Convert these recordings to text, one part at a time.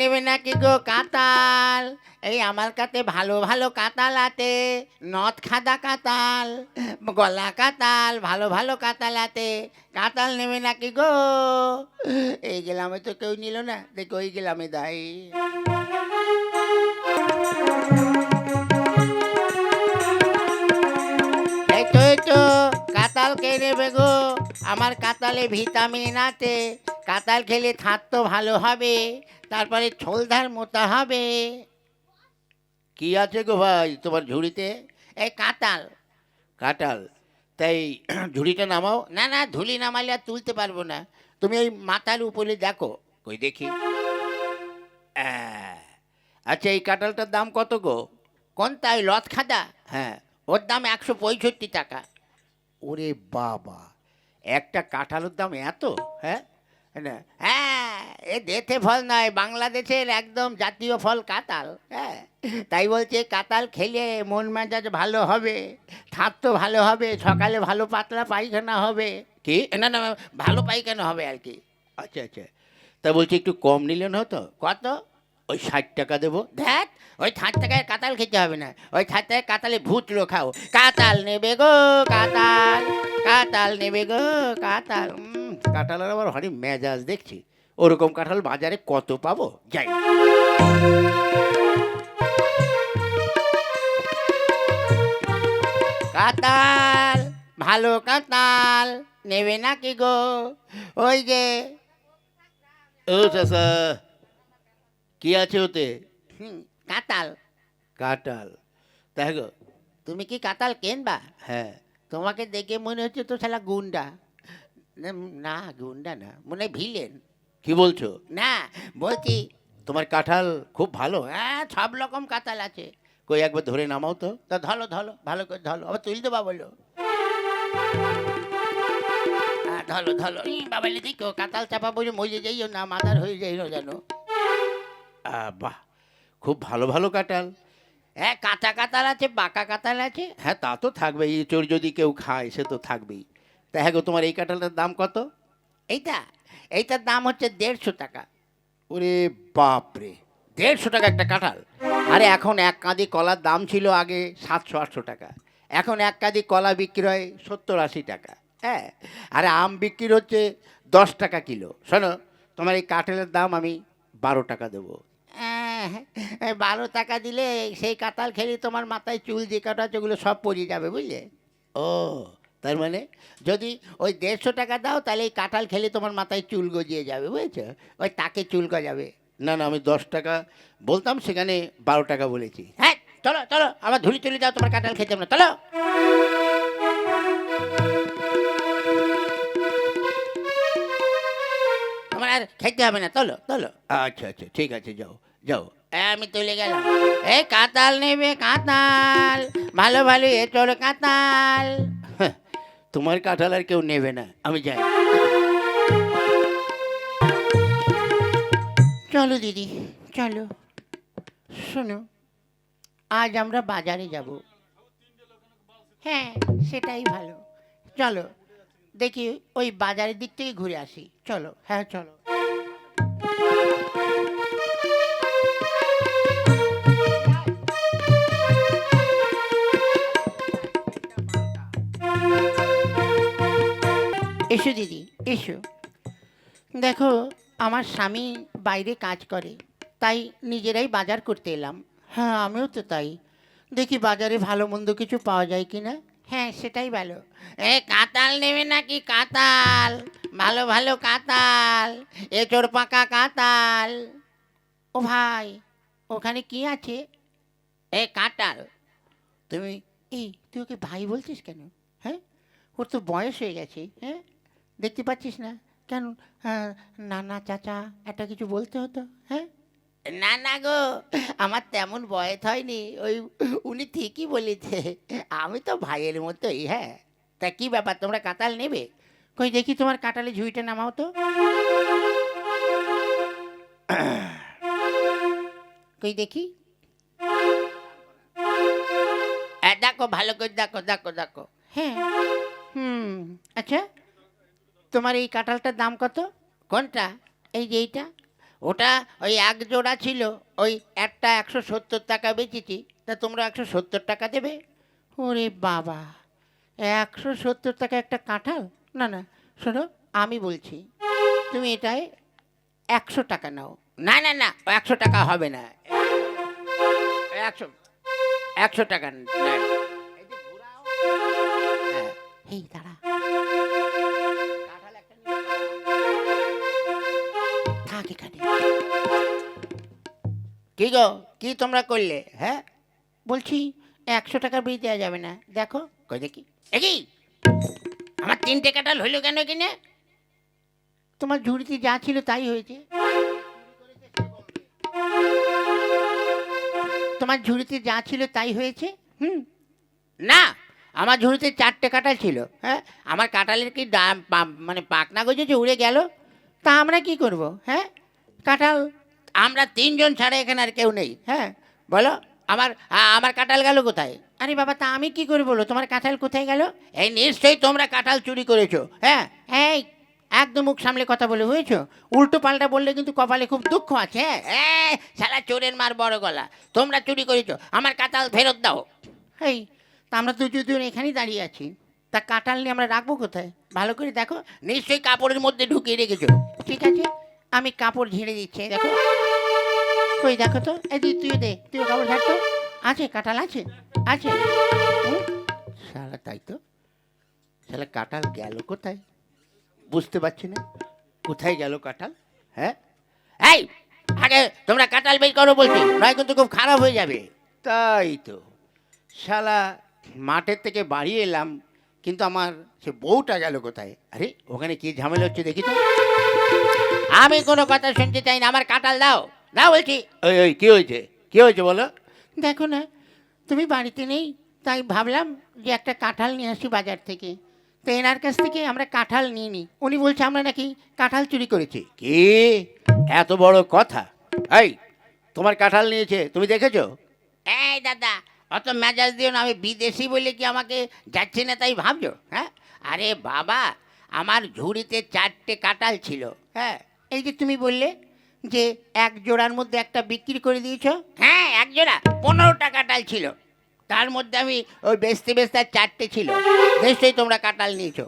নেবে নাকি গো কাতাল? এই আমার কাছে ভালো ভালো কাতাল আছে। নথ খাদা কাতাল, গলা কাতাল, ভালো ভালো কাতাল আছে। কাতাল নেবে নাকি গো? এই গেলামে তো কেউ নিল না। দেখো ওই গেলামে দাই তো কাতাল কে নেবে গো? আমার কাতালে ভিটামিন আছে। কাতাল খেলে থাত তো ভালো হবে। তারপরে ছোলধার মোটা হবে। কি আছে গো ভাই তোমার ঝুড়িতে? এই কাতাল কাঁঠাল তাই ঝুড়িটা নামাও। না না ধুলি নামালে আর তুলতে পারব না। তুমি ওই মাথার উপরে দেখো। কই দেখি। আহ, আচ্ছা এই কাঁঠালটার দাম কত গো? কোন তাই লত খাদা? হ্যাঁ ওর দাম একশো পঁয়ষট্টি টাকা। ওরে বাবা একটা কাঁঠালের দাম এত? হ্যাঁ? হ্যাঁ এ দেশে ফল নয় বাংলাদেশের একদম জাতীয় ফল কাতাল হ্যাঁ? তাই বলছে কাতাল খেলে মন মেজাজ ভালো হবে থাক তো ভালো হবে সকালে ভালো পাতলা পায়খানা হবে। কি? না না ভালো পায়খানা হবে আর কি। আচ্ছা আচ্ছা। তা বলছি একটু কম নিলেন হতো? কত? ওই ষাট টাকা দেবো। ধ্যাত ওই ষাট টাকায় কাতাল খেতে হবে না। ওই ষাট টাকায় কাতালে ভূত লো খাও। কাতাল নেবে গো কাতাল কাতাল নেবে গো কাতাল। উম, কাঁঠালের আবার ভারী মেজাজ দেখছি। ওরকম কাঁঠাল বাজারে কত পাবো? যাই। কাতাল ভালো কাতাল নেবে নাকি গো? ওই যে। ও চাষা কি আছে ওতে? হুম, কাতাল কাঁঠাল। তাই গো। তুমি কি কাতাল কেনবা? হ্যাঁ। তোমাকে দেখে মনে হচ্ছে তো শালা গুন্ডা। না, গুন্ডা না মনে হয় ভিলেন। কি বলছো? না বলছি তোমার কাঁঠাল খুব ভালো। হ্যাঁ সব রকম কাতাল আছে। কই একবার ধরে নামাও তো। তা ধলো ধলো ভালো করে ধলো আবার তুল দেবা বলো ধলো ধলো বাবালে দেখো কাতাল চাপা বসে মজে যাইও না মাদার হয়ে যাইও যেন। বাহ খুব ভালো ভালো কাঁঠাল। হ্যাঁ কাঁচা কাতাল আছে বাঁকা কাতাল আছে। হ্যাঁ তা তো থাকবেই চোর যদি কেউ খায় সে তো থাকবেই। তা হ্যাঁ গো তোমার এই কাঁঠালটার দাম কত? এইটা এইটার দাম হচ্ছে দেড়শো টাকা। ওরে বাপরে। দেড়শো টাকা একটা কাঁঠাল। আরে এখন এক কাঁদি কলার দাম ছিল আগে সাতশো আটশো টাকা। এখন এক কাঁদি কলা বিক্রি হয় সত্তর আশি টাকা। হ্যাঁ আরে আম বিক্রি হচ্ছে দশ টাকা কিলো। শোনো তোমার এই কাঁঠালের দাম আমি বারো টাকা দেবো। আহ, বারো টাকা দিলে সেই কাঁঠাল খেলে তোমার মাথায় চুল যে কাটা আছে ওগুলো সব পড়ে যাবে বুঝলে? ও তার মানে যদি ওই দেড়শো টাকা দাও তাহলে এই কাঁঠাল খেলে তোমার মাথায় চুল গজিয়ে যাবে বুঝেছ? ওই তাকে চুল গজাবে। না না আমি দশ টাকা বলতাম সেখানে বারো টাকা বলেছি। হ্যাঁ চলো চলো আমার ধুলি তুলি দাও তোমার কাঁঠাল খেতে না চলো। তোমার আর খেতে হবে না চলো চলো। আচ্ছা আচ্ছা ঠিক আছে যাও যাও। আমি তুলে গেলাম। এই কাতাল নেবে কাতাল ভালো ভালো এটোর কাতাল। হ্যাঁ, তোমার কাঁঠাল আর কেউ নেবে না, আমি যাই। চলো দিদি, চলো। শোনো, আজ আমরা বাজারে যাব। হ্যাঁ সেটাই ভালো। চলো, দেখি ওই বাজারের দিক থেকে ঘুরে আসি। চলো হ্যাঁ চলো। এসো দিদি, এসো। দেখো, আমার স্বামী বাইরে কাজ করে, তাই নিজেরাই বাজার করতে এলাম। হ্যাঁ আমিও তো তাই। দেখি বাজারে ভালো মন্দ কিছু পাওয়া যায় কি না হ্যাঁ সেটাই ভালো। এ, কাতাল নেবে নাকি কাতাল? ভালো ভালো কাতাল। এ, চোর পাকা কাতাল। ও ভাই, ওখানে কি আছে? এ, কাঁটাল। তুমি, এই, তুই ওকে ভাই বলছিস কেন? হ্যাঁ? ওর তো বয়স হয়ে গেছে হ্যাঁ? দেখতে পাচ্ছিস না? কেন? হ্যাঁ, নানা চাচা একটা কিছু বলতে হতো হ্যাঁ? না না গো আমার তেমন বয়স হয়নি ওই উনি ঠিকই বলেছে আমি তো ভাইয়ের মতোই হ্যাঁ? তা কি ব্যাপার তোমরা কাতাল নেবে? কই দেখি তোমার কাটালে ঝুড়িটা নামাও তো। কই দেখি। দেখো ভালো করে দেখো দেখো দেখো। হ্যাঁ। হুম আচ্ছা। তোমার এই কাঁঠালটার দাম কত? কোনটা? এই যে এইটা? ওটা ওই এক জোড়া ছিল ওই একটা একশো সত্তর টাকা বেচেছি তা তোমরা একশো সত্তর টাকা দেবে? ওরে বাবা একশো সত্তর টাকা একটা কাঁঠাল? না না শোনো আমি বলছি তুমি এটাই একশো টাকা নাও। না না না একশো টাকা হবে না। একশো একশো টাকা হ্যাঁ, এই দাঁড়া। থাক এখানে কি গো, কি তোমরা করলে হ্যাঁ? বলছি, একশো টাকা বেশি দেওয়া যাবে না। দেখো, কই দেখি। একই আমার তিনটে কাঁঠাল হইল কেন কিনে তোমার ঝুড়িতে যা ছিল তাই হয়েছে। তোমার ঝুড়িতে যা ছিল তাই হয়েছে? হুম? না, আমার ঝুড়িতে চারটে কাঁঠাল ছিল হ্যাঁ? আমার কাঁঠালের কি মানে পাকনা গজেছে, উড়ে গেল? তা আমরা কি করব হ্যাঁ? কাঁঠাল? আমরা তিনজন ছাড়া এখানে আর কেউ নেই। হ্যাঁ। বলো আমার আমার কাঁঠাল গেল কোথায়? আরে বাবা তা আমি কি করে বলো তোমার কাঁঠাল কোথায় গেল? এই নিশ্চয়ই তোমরা কাঁঠাল চুরি করেছ হ্যাঁ? এই একদম মুখ সামলে কথা বলে বুঝেছ উল্টো পাল্টা বললে কিন্তু কপালে খুব দুঃখ আছে হ্যাঁ? এই শালা চোরের মার বড় গলা। তোমরা চুরি করেছ আমার কাঁঠাল ফেরত দাও। এই তা আমরা তো দুজন এখানেই দাঁড়িয়ে আছি। তা কাঁঠাল নিয়ে আমরা রাখব কোথায়? ভালো করে দেখো। নিশ্চয়ই কাপড়ের মধ্যে ঢুকিয়ে রেখেছো। ঠিক আছে? আমি কাপড় ঝেড়ে দিচ্ছি দেখো। কই দেখো তো? এই তুই দে, তুইও কাপড় ঝাড় তো। আছে, কাঁঠাল আছে আছে? শালা, তাই তো? শালা, কাঁঠাল গেল কোথায়? বুঝতে পারছি না। কোথায় গেল কাঁঠাল? হ্যাঁ? এই, আগে তোমরা কাঁঠাল বের করো বলছি, নয় কিন্তু খুব খারাপ হয়ে যাবে। তাই তো। শালা, মাঠের থেকে বাড়ি এলাম কিন্তু আমার সে বউটা গেল কোথায়? আরে ওখানে কি ঝামেলা হচ্ছে দেখি তো। আমি কোনো কথা শুনতে চাই না আমার কাঁঠাল দাও। দাও বলছি। ওই ওই কী হয়েছে? কী হয়েছে বলো? দেখো না তুমি বাড়িতে নেই তাই ভাবলাম যে একটা কাঁঠাল নিয়ে আসি বাজার থেকে। তো এনার কাছ থেকে আমরা কাঁঠাল নিয়ে নিই। উনি বলছে আমরা নাকি কাঁঠাল চুরি করেছি। কি? এত বড় কথা? এই তোমার কাঁঠাল নিয়েছে তুমি দেখেছ? এই দাদা অত মেজাজ দিও না, আমি বিদেশি বলে কি আমাকে যাচ্ছে না তাই ভাবছ? হ্যাঁ? আরে বাবা, আমার ঝুড়িতে চারটে কাঁঠাল ছিল হ্যাঁ? এই যে তুমি বললে যে এক জোড়ার মধ্যে একটা বিক্রি করে দিয়েছ হ্যাঁ এক জোড়া, পনেরোটা কাঁঠাল ছিল। তার মধ্যে আমি ওই বেচতে বেচতে চারটে ছিল। নিশ্চয়ই তোমরা কাঁঠাল নিয়েছো।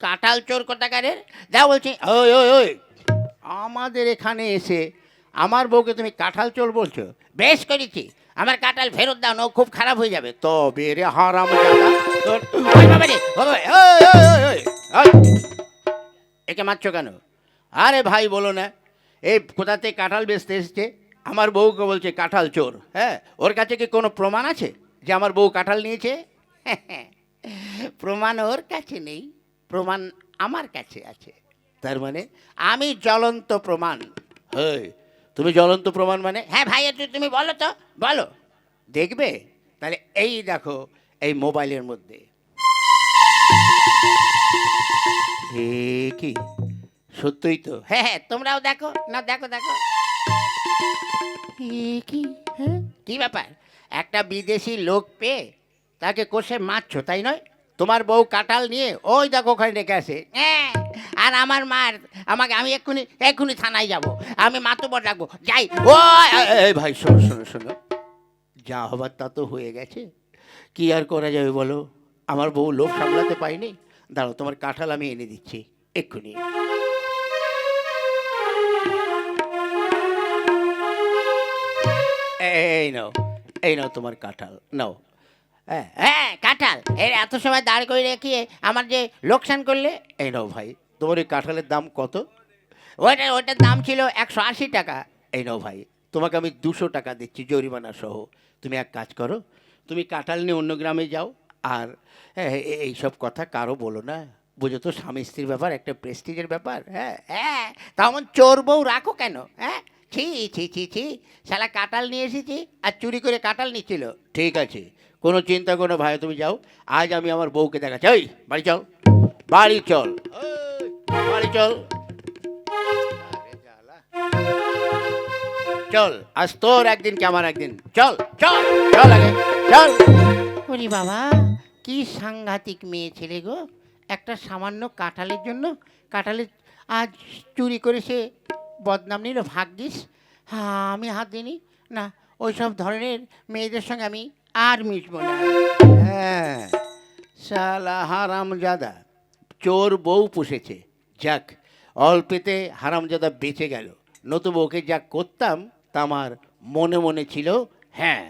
কাঁঠাল চোর কোথাকারের? যা বলছি, ওই ওই ওই। আমাদের এখানে এসে আমার বউকে তুমি কাঁঠাল চোর বলছো? বেশ করেছি। আমার কাঁঠাল ফেরত দাও না খুব খারাপ হয়ে যাবে। তবে রে হারাম। একে মারছো কেন? আরে ভাই বলো না। এই কোথা থেকে কাঁঠাল বেচতে এসছে? আমার বউকে বলছে কাঁঠাল চোর। হ্যাঁ ওর কাছে কি কোনো প্রমাণ আছে যে আমার বউ কাঁঠাল নিয়েছে? প্রমাণ ওর কাছে নেই প্রমাণ আমার কাছে আছে। তার মানে আমি জ্বলন্ত প্রমাণ। হ্যাঁ তুমি জ্বলন্ত প্রমাণ মানে? হ্যাঁ ভাই একটু তুমি বলো তো। বলো। দেখবে? তাহলে এই দেখো এই মোবাইলের মধ্যে। কি? সত্যই তো? হ্যাঁ হ্যাঁ তোমরাও দেখো। না দেখো দেখো। কি? হ্যাঁ? কি ব্যাপার? একটা বিদেশি লোক পেয়ে তাকে কষে মারছো তাই নয়? তোমার বউ কাঁঠাল নিয়ে ওই দেখো ওখানে রেখে আসে। হ্যাঁ, আর আমার মার, আমাকে আমি এক্ষুনি এক্ষুনি থানায় যাব। আমি মাতবর রাখব। যাই। ও ভাই, শোনো শোনো শোনো। যা হবার তা তো হয়ে গেছে। কি আর করা যাবে বলো? আমার বউ লোক সামলাতে পাইনি দাঁড়াও, তোমার কাঁঠাল আমি এনে দিচ্ছি। এক্ষুনি। এই নাও এই নাও তোমার কাঁঠাল, নাও। হ্যাঁ হ্যাঁ কাঁঠাল। এর এত সময় দাঁড় করে রেখে আমার যে লোকসান করলে, এই নাও ভাই। তোমার এই কাঁঠালের দাম কত? ওইটা ওইটার দাম ছিল একশো আশি টাকা। এই নাও ভাই তোমাকে আমি দুশো টাকা দিচ্ছি জরিমানা সহ। তুমি এক কাজ করো তুমি কাঁঠাল নিয়ে অন্য গ্রামে যাও আর হ্যাঁ, এইসব কথা কারও বলো না। বুঝো তো স্বামী স্ত্রীর ব্যাপার একটা প্রেস্টিজের ব্যাপার হ্যাঁ? হ্যাঁ তেমন চোর বউ রাখো কেন হ্যাঁ? ছি ছি ছি ছি। শালা কাঁঠাল নিয়ে এসেছি আর চুরি করে কাঁঠাল নিচ্ছিল। ঠিক আছে কোনো চিন্তা করো ভাই তুমি যাও। আজ আমি আমার বউকে দেখাচ্ছি। ওই বাড়ি চল বাড়ি চল। বাড়ি চল। চল আজ তোর একদিন কি আমার একদিন। চল চল চল আগে চল। ওরে বাবা কি সাংঘাতিক মেয়ে ছেলে গো। একটা সামান্য কাঁঠালের জন্য কাঁঠালের আজ চুরি করে সে বদনাম নিল ভাগ্যিস। হ্যাঁ আমি হাত দিইনি। না ওই সব ধরনের মেয়েদের সঙ্গে আমি আর মিশবো না। হ্যাঁ শালা হারামজাদা চোর বউ পুষেছে। যাক, অল্পেতে হারামজাদা বেঁচে গেল। নতুবা ওকে যা করতাম তা আমার মনে মনে ছিল হ্যাঁ।